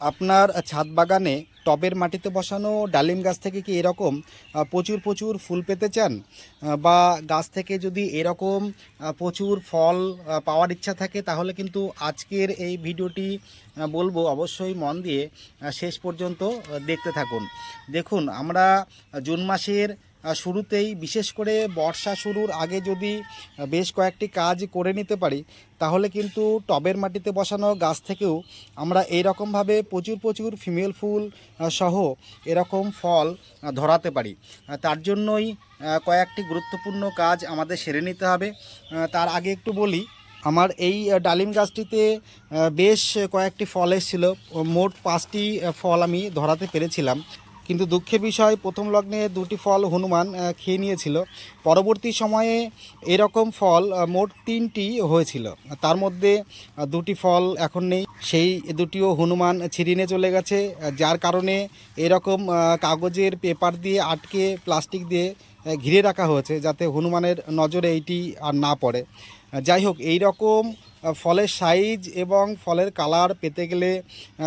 আপনার ছাদ বাগানে টবের মাটিতে বসানো ডালিম গাছ থেকে কি এরকম প্রচুর প্রচুর ফুল পেতে চান? বা গাছ থেকে যদি এরকম প্রচুর ফল পাওয়ার ইচ্ছা থাকে, তাহলে কিন্তু আজকের এই ভিডিওটি বলব অবশ্যই মন দিয়ে শেষ পর্যন্ত দেখতে থাকুন। দেখুন, আমরা জুন মাসের শুরুতেই, বিশেষ করে বর্ষা শুরুর আগে যদি বেশ কয়েকটি কাজ করে নিতে পারি, তাহলে কিন্তু টবের মাটিতে বসানো গাছ থেকেও আমরা এই রকমভাবে প্রচুর প্রচুর ফিমেল ফুল সহ এরকম ফল ধরাতে পারি। তার জন্যই কয়েকটি গুরুত্বপূর্ণ কাজ আমাদের সেরে নিতে হবে। তার আগে একটু বলি, আমার এই ডালিম গাছটিতে বেশ কয়েকটি ফল এসেছিল। মোট পাঁচটি ফল আমি ধরাতে পেরেছিলাম। কিন্তু দুঃখের বিষয়, প্রথম লগ্নে দুটি ফল হনুমান খেয়ে নিয়েছিল। পরবর্তী সময়ে এরকম ফল মোট তিনটি হয়েছিল। তার মধ্যে দুটি ফল এখন নেই। সেই দুটিও হনুমান ছিঁড়ে নিয়ে চলে গেছে যার কারণে এরকম কাগজের পেপার দিয়ে আটকে প্লাস্টিক দিয়ে ঘিরে রাখা হয়েছে, যাতে হনুমানের নজরে এইটি আর না পড়ে। যাই হোক এই রকম ফলের সাইজ এবং ফলের কালার পেতে গেলে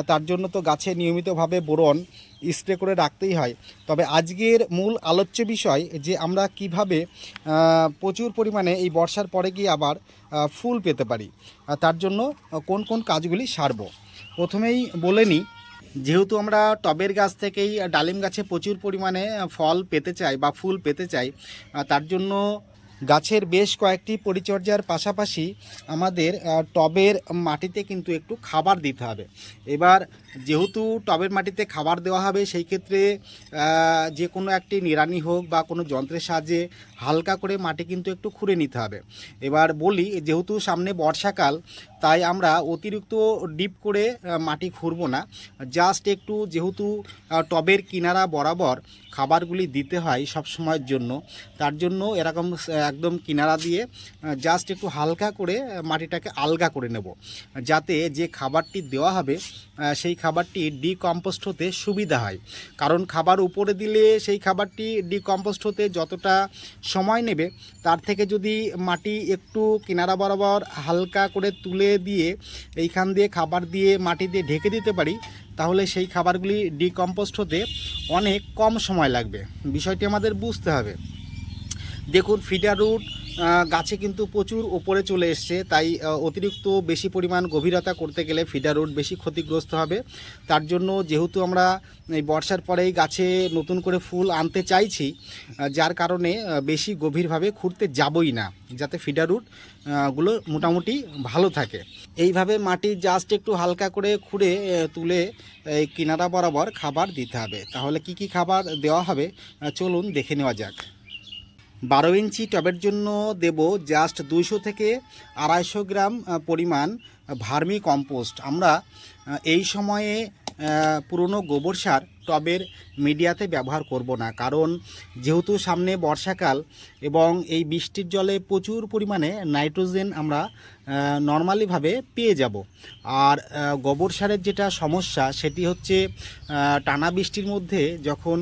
তার জন্য তো গাছে নিয়মিতভাবে বোরন স্প্রে করে রাখতেই হয়। তবে আজকের মূল আলোচ্য বিষয় যে আমরা কীভাবে প্রচুর পরিমাণে এই বর্ষার পরে গিয়ে আবার ফুল পেতে পারি তার জন্য কোন কোন কাজগুলি সারব। প্রথমেই বলে নিই, যেহেতু আমরা টবের গাছ থেকেই ডালিম গাছে প্রচুর পরিমাণে ফল পেতে চাই বা ফুল পেতে চাই তার জন্য গাছের বেশ কয়েকটি পরিচর্যার পাশাপাশি আমাদের টবের মাটিতে কিন্তু একটু খাবার দিতে হবে। এবার যেহেতু টবের মাটিতে খাবার দেওয়া হবে, সেই ক্ষেত্রে যে কোনো একটি নিড়ানি হোক বা কোনো যন্ত্রের সাহায্যে হালকা করে মাটি কিন্তু একটু খুঁড়ে নিতে হবে। এবার বলি, যেহেতু সামনে বর্ষাকাল, তাই আমরা অতিরিক্ত ডিপ করে মাটি খুঁড়বো না। জাস্ট একটু যেহেতু টবের কিনারা বরাবর খাবারগুলি দিতে হয় সব সময়ের জন্য, তার জন্য এরকম একদম কিনারা দিয়ে জাস্ট একটু হালকা করে মাটিটাকে আলগা করে নেব। যাতে যে খাবারটি দেওয়া হবে সেই খাবারটি ডিকম্পোস্ট হতে সুবিধা হয়। কারণ খাবার উপরে দিলে সেই খাবারটি ডিকম্পোস্ট হতে যতটা সময় নেবে, তার থেকে যদি মাটি একটু কিনারা বরাবর হালকা করে তুলে দিয়ে এইখান দিয়ে খাবার দিয়ে মাটি দিয়ে ঢেকে দিতে পারি, তাহলে সেই খাবারগুলি ডিকম্পোস্ট হতে অনেক কম সময় লাগবে। বিষয়টি আমাদের বুঝতে হবে। দেখুন ফিডার রুট গাছে কিন্তু প্রচুর ওপরে চলে এসছে, তাই অতিরিক্ত বেশি পরিমাণ গভীরতা করতে গেলে ফিডার রুট বেশি ক্ষতিগ্রস্ত হবে। তার জন্য যেহেতু আমরা এই বর্ষার পরেই গাছে নতুন করে ফুল আনতে চাইছি যার কারণে বেশি গভীরভাবে খুঁড়তে যাবই না, যাতে ফিডার রুটগুলো মোটামুটি ভালো থাকে। এইভাবে মাটি জাস্ট একটু হালকা করে খুঁড়ে তুলে এই কিনারা বরাবর খাবার দিতে হবে। তাহলে কি কি খাবার দেওয়া হবে চলুন দেখে নেওয়া যাক। বারো ইঞ্চি টবের জন্য দেব জাস্ট দুইশো থেকে আড়াইশো গ্রাম পরিমাণ ভার্মি কম্পোস্ট। আমরা এই সময়ে পুরনো গোবর সার টবের মিডিয়াতে ব্যবহার করব না। কারণ, যেহেতু সামনে বর্ষাকাল এবং এই বৃষ্টির জলে প্রচুর পরিমাণে নাইট্রোজেন আমরা নর্মালিভাবে পেয়ে যাব। আর গোবর সারের যেটা সমস্যা, সেটি হচ্ছে টানা বৃষ্টির মধ্যে যখন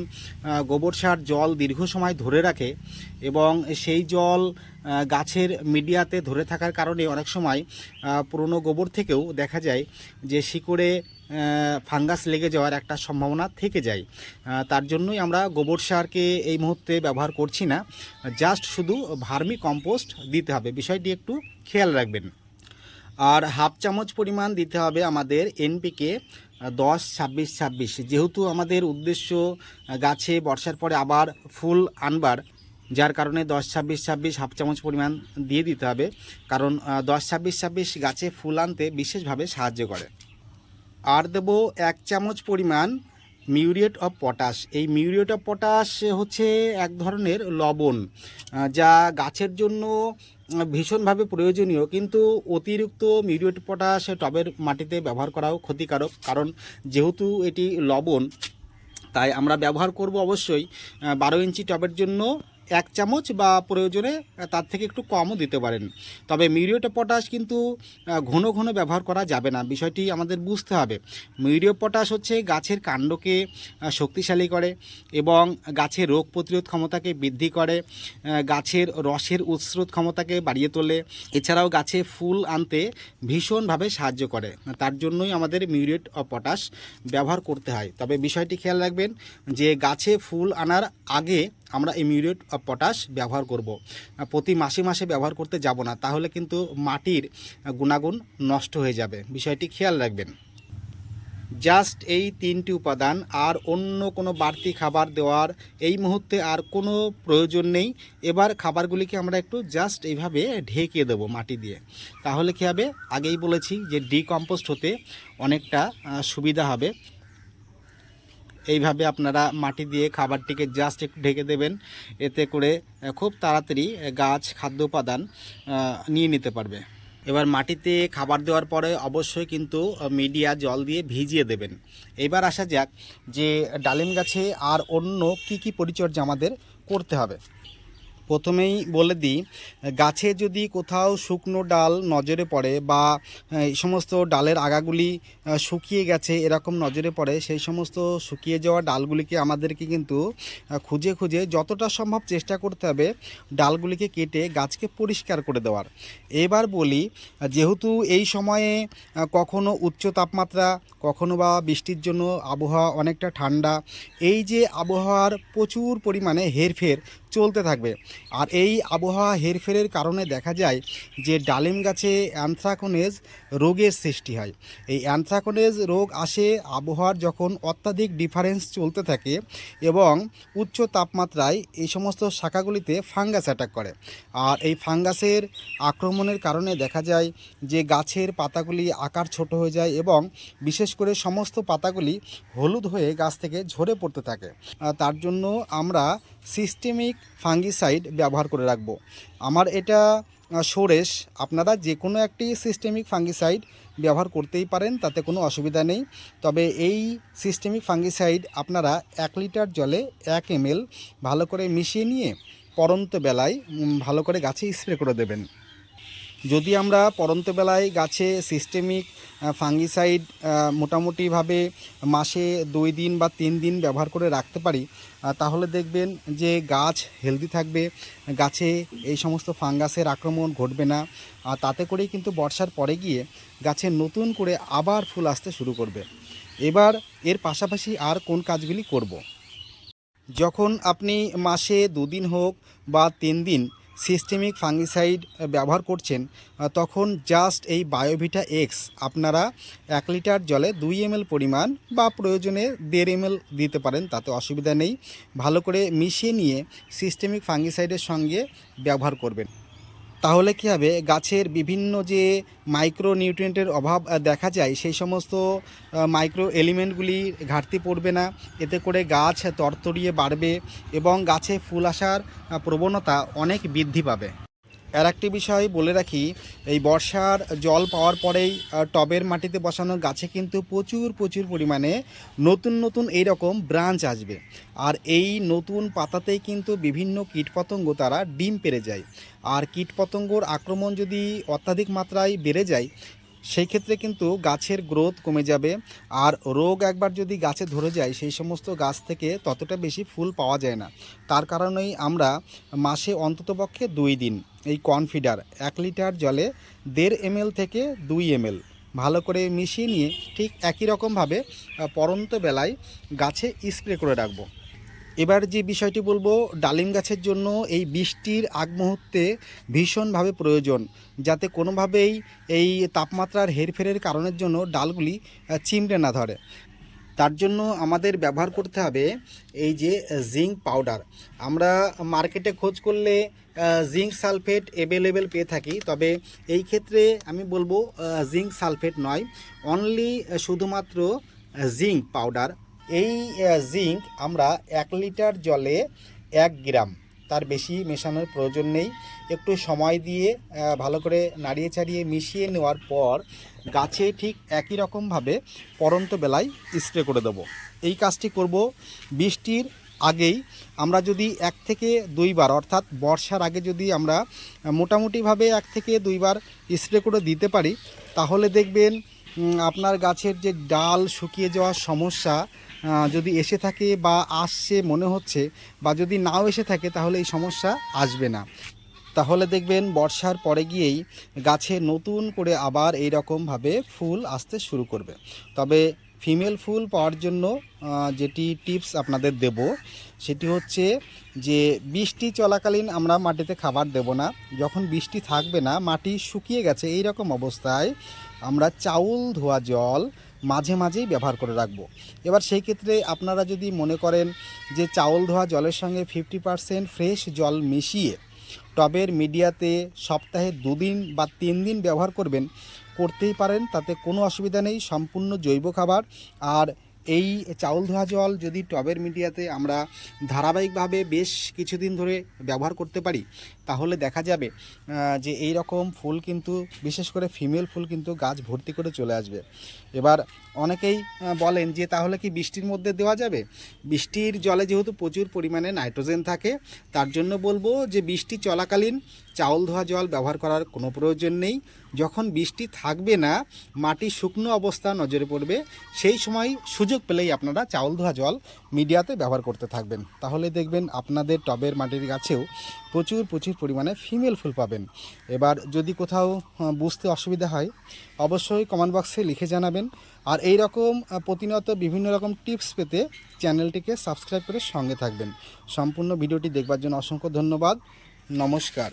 গোবর সার জল দীর্ঘ সময় ধরে রাখে এবং সেই জল গাছের মিডিয়াতে ধরে থাকার কারণে অনেক সময় পুরনো গোবর থেকেও দেখা যায় যে শিকড়ে ফাঙ্গাস লেগে যাওয়ার একটা সম্ভাবনা থেকে যায়। তার জন্যই আমরা গোবর সারকে এই মুহূর্তে ব্যবহার করছি না। জাস্ট শুধু ভার্মি কম্পোস্ট দিতে হবে। বিষয়টি একটু খেয়াল রাখবেন। আর হাফ চামচ পরিমাণ দিতে হবে আমাদের এনপিকে, দশ, ছাব্বিশ ছাব্বিশ। যেহেতু আমাদের উদ্দেশ্য গাছে বর্ষার পরে আবার ফুল আনবার, যার কারণে দশ, ছাব্বিশ ছাব্বিশ হাফ চামচ পরিমাণ দিয়ে দিতে হবে। কারণ দশ, ছাব্বিশ ছাব্বিশ গাছে ফুল আনতে বিশেষভাবে সাহায্য করে। আর দেব এক চামচ পরিমাণ মিউরিয়েট অফ পটাশ। এই মিউরিয়েট অফ পটাশ হচ্ছে এক ধরনের লবণ যা গাছের জন্য ভীষণভাবে প্রয়োজনীয়, কিন্তু অতিরিক্ত মিউরিয়েট পটাশ টবের মাটিতে ব্যবহার করাও ক্ষতিকারক, কারণ যেহেতু এটি লবণ, তাই আমরা ব্যবহার করব অবশ্যই বারো ইঞ্চি টবের জন্য এক চামচ বা প্রয়োজনে তার থেকে একটু কমও দিতে পারেন। তবে মিউরিয়েট পটাশ কিন্তু ঘন ঘন ব্যবহার করা যাবে না। বিষয়টি আমাদের বুঝতে হবে। মিউরিয়েট অফ পটাশ হচ্ছে গাছের কাণ্ডকে শক্তিশালী করে এবং গাছের রোগ প্রতিরোধ ক্ষমতাকে বৃদ্ধি করে গাছের রসের উৎস্রোত ক্ষমতাকে বাড়িয়ে তোলে। এছাড়াও গাছে ফুল আনতে ভীষণভাবে সাহায্য করে। তার জন্যই আমাদের মিউরিয়েট পটাশ ব্যবহার করতে হয়। তবে বিষয়টি খেয়াল রাখবেন যে গাছে ফুল আনার আগে আমরা অফ পটাশ ব্যবহার করব। প্রতি মাসে মাসে ব্যবহার করতে যাব না, তাহলে কিন্তু মাটির গুণাগুণ নষ্ট হয়ে যাবে। বিষয়টি খেয়াল রাখবেন। জাস্ট এই তিনটি উপাদান আর অন্য কোনো বাড়তি খাবার দেওয়ার এই মুহূর্তে আর কোনো প্রয়োজন নেই। এবার খাবারগুলিকে আমরা একটু জাস্ট এইভাবে ঢেকে দেবো মাটি দিয়ে। তাহলে কী হবে? আগেই বলেছি যে ডিকম্পোস্ট হতে অনেকটা সুবিধা হবে। এইভাবে আপনারা মাটি দিয়ে খাবারটিকে জাস্ট একটু ঢেকে দেবেন। এতে করে খুব তাড়াতাড়ি গাছ খাদ্য উপাদান নিয়ে নিতে পারবে। এবার মাটিতে খাবার দেওয়ার পরে অবশ্যই কিন্তু মিডিয়া জল দিয়ে ভিজিয়ে দেবেন। এবার আসা যাক যে ডালিম গাছে আর অন্য কি কি পরিচর্যা আমাদের করতে হবে। প্রথমেই বলে দিই, গাছে যদি কোথাও শুকনো ডাল নজরে পড়ে বা এই সমস্ত ডালের আগাগুলি শুকিয়ে গেছে, এরকম নজরে পড়ে, সেই সমস্ত শুকিয়ে যাওয়া ডালগুলিকে আমাদেরকে কিন্তু খুঁজে খুঁজে যতটা সম্ভব চেষ্টা করতে হবে ডালগুলিকে কেটে গাছকে পরিষ্কার করে দেওয়ার। এবার বলি, যেহেতু এই সময়ে কখনো উচ্চ তাপমাত্রা, কখনো বা বৃষ্টির জন্য আবহাওয়া অনেকটা ঠান্ডা, এই যে আবহাওয়ার প্রচুর পরিমাণে হেরফের চলতে থাকবে। আর এই আবহাওয়া হেরফেরের কারণে দেখা যায় যে ডালিম গাছে অ্যানথ্রাকোনেজ রোগের সৃষ্টি হয়। এই অ্যানথ্রাকোনেজ রোগ আসে আবহাওয়ার যখন অত্যাধিক ডিফারেন্স চলতে থাকে এবং উচ্চ তাপমাত্রায় এই সমস্ত শাখাগুলিতে ফাঙ্গাস অ্যাটাক করে। আর এই ফাঙ্গাসের আক্রমণের কারণে দেখা যায় যে গাছের পাতাগুলি আকার ছোট হয়ে যায় এবং বিশেষ করে সমস্ত পাতাগুলি হলুদ হয়ে গাছ থেকে ঝরে পড়তে থাকে। তার জন্য আমরা সিস্টেমিক ফাঙ্গিসাইড ব্যবহার করে রাখব। আমার এটা সোরেশ, আপনারা যে কোনো একটি সিস্টেমিক ফাঙ্গিসাইড ব্যবহার করতেই পারেন, তাতে কোনো অসুবিধা নেই। তবে এই সিস্টেমিক ফাঙ্গিসাইড আপনারা এক লিটার জলে এক এম ভালো করে মিশিয়ে নিয়ে পরন্ত বেলায় ভালো করে গাছে স্প্রে করে দেবেন। যদি আমরা পরন্ত বেলায় গাছে সিস্টেমিক ফাঙ্গিসাইড মোটামুটিভাবে মাসে দুই দিন বা তিন দিন ব্যবহার করে রাখতে পারি তাহলে দেখবেন যে গাছ হেলদি থাকবে, গাছে এই সমস্ত ফাঙ্গাসের আক্রমণ ঘটবে না, আর তাতে করেই কিন্তু বর্ষার পরে গিয়ে গাছে নতুন করে আবার ফুল আসতে শুরু করবে এবার এর পাশাপাশি আর কোন কাজগুলি করব। যখন আপনি মাসে দুদিন হোক বা তিন দিন সিস্টেমিক ফাঙ্গিসাইড ব্যবহার করছেন তখন জাস্ট এই বায়োভিটা এক্স আপনারা এক লিটার জলে দুই এম পরিমাণ বা প্রয়োজনে দেড় এম দিতে পারেন, তাতে অসুবিধা নেই। ভালো করে মিশিয়ে নিয়ে সিস্টেমিক ফাঙ্গিসাইডের সঙ্গে ব্যবহার করবেন। তাহলে কী হবে? গাছের বিভিন্ন যে মাইক্রো নিউট্রিয়েন্টের অভাব দেখা যায়, সেই সমস্ত মাইক্রো এলিমেন্টগুলি ঘাটতি পড়বে না। এতে করে গাছ তরতরিয়ে বাড়বে এবং গাছে ফুল আসার প্রবণতা অনেক বৃদ্ধি পাবে। আর একটি বিষয় বলে রাখি, এই বর্ষার জল পাওয়ার পরেই টবের মাটিতে বসানো গাছে কিন্তু প্রচুর প্রচুর পরিমাণে নতুন নতুন এই রকম ব্রাঞ্চ আসবে। আর এই নতুন পাতাতেই কিন্তু বিভিন্ন কীটপতঙ্গ তারা ডিম পেড়ে যায়। আর কীটপতঙ্গর আক্রমণ যদি অত্যাধিক মাত্রায় বেড়ে যায় সেই ক্ষেত্রে কিন্তু গাছের গ্রোথ কমে যাবে। আর রোগ একবার যদি গাছে ধরে যায়, সেই সমস্ত গাছ থেকে ততটা বেশি ফুল পাওয়া যায় না। তার কারণেই আমরা মাসে অন্ততপক্ষে দুই দিন এই কনফিডার এক লিটার জলে দেড় এমএল থেকে দুই এমএল ভালো করে মিশিয়ে নিয়ে ঠিক একই রকমভাবে পরন্ত বেলায় গাছে স্প্রে করে রাখব। এবার যে বিষয়টি বলব, ডালিম গাছের জন্য এই বৃষ্টির আগ মুহূর্তে ভীষণভাবে প্রয়োজন, যাতে কোনোভাবেই এই তাপমাত্রার হেরফেরের কারণের জন্য ডালগুলি চিমড়ে না ধরে। তার জন্য আমাদের ব্যবহার করতে হবে এই যে জিঙ্ক পাউডার। আমরা মার্কেটে খোঁজ করলে জিঙ্ক সালফেট অ্যাভেলেবেল পেয়ে থাকি, তবে এই ক্ষেত্রে আমি বলব জিঙ্ক সালফেট নয় অনলি শুধুমাত্র জিঙ্ক পাউডার। এই জিঙ্ক আমরা এক লিটার জলে এক গ্রাম। তার বেশি মেশানোর প্রয়োজন নেই। একটু সময় দিয়ে ভালো করে নাড়িয়ে চাড়িয়ে মিশিয়ে নেওয়ার পর গাছে ঠিক একই রকমভাবে পরন্ত বেলায় স্প্রে করে দেবো। এই কাজটি করব বৃষ্টির আগেই। আমরা যদি এক থেকে দুইবার, অর্থাৎ বর্ষার আগে যদি আমরা মোটামুটিভাবে এক থেকে দুইবার স্প্রে করে দিতে পারি, তাহলে দেখবেন আপনার গাছের যে ডাল শুকিয়ে যাওয়ার সমস্যা যদি এসে থাকে বা আসছে মনে হচ্ছে বা যদি নাও এসে থাকে তাহলে এই সমস্যা আসবে না। তাহলে দেখবেন বর্ষার পরে গিয়েই গাছে নতুন করে আবার এই রকমভাবে ফুল আসতে শুরু করবে। তবে ফিমেল ফুল পাওয়ার জন্য যেটি টিপস আপনাদের দেব, সেটি হচ্ছে যে বৃষ্টি চলাকালীন আমরা মাটিতে খাবার দেব না। যখন বৃষ্টি থাকবে না, মাটি শুকিয়ে গেছে এই রকম অবস্থায় আমরা চাউল, ধোয়া জল মাঝে মাঝেই ব্যবহার করে রাখব। এবার সেই ক্ষেত্রে আপনারা যদি মনে করেন যে চাউল ধোয়া জলের সঙ্গে ফিফটি পারসেন্ট ফ্রেশ জল মিশিয়ে টবের মিডিয়াতে সপ্তাহে দুদিন বা তিন দিন ব্যবহার করবেন, করতেই পারেন, তাতে কোনো অসুবিধা নেই, সম্পূর্ণ জৈব খাবার আর এই চাউল ধোয়া জল যদি টবের মিডিয়াতে আমরা ধারাবাহিকভাবে বেশ কিছুদিন ধরে ব্যবহার করতে পারি, তাহলে দেখা যাবে যে এই রকম ফুল কিন্তু, বিশেষ করে ফিমেল ফুল কিন্তু গাছ ভর্তি করে চলে আসবে। এবার অনেকেই বলেন যে তাহলে কি বৃষ্টির মধ্যে দেওয়া যাবে? বৃষ্টির জলে যেহেতু প্রচুর পরিমাণে নাইট্রোজেন থাকে, তার জন্য বলব যে বৃষ্টি চলাকালীন চাউল ধোয়া জল ব্যবহার করার কোনো প্রয়োজন নেই। যখন বৃষ্টি থাকবে না, মাটি শুকনো অবস্থা নজরে পড়বে, সেই সময় সুযোগ পেলেই আপনারা চাউল ধোয়া জল মিডিয়াতে ব্যবহার করতে থাকবেন। তাহলে দেখবেন আপনাদের টবের মাটির গাছেও প্রচুর প্রচুর পরিমাণে ফিমেল ফুল পাবেন। এবার যদি কোথাও বুঝতে অসুবিধা হয়, অবশ্যই কমেন্ট বক্সে লিখে জানাবেন। আর এই রকম প্রতিনিয়ত বিভিন্ন রকম টিপস পেতে চ্যানেলটিকে সাবস্ক্রাইব করে সঙ্গে থাকবেন। সম্পূর্ণ ভিডিওটি দেখবার জন্য অসংখ্য ধন্যবাদ। নমস্কার।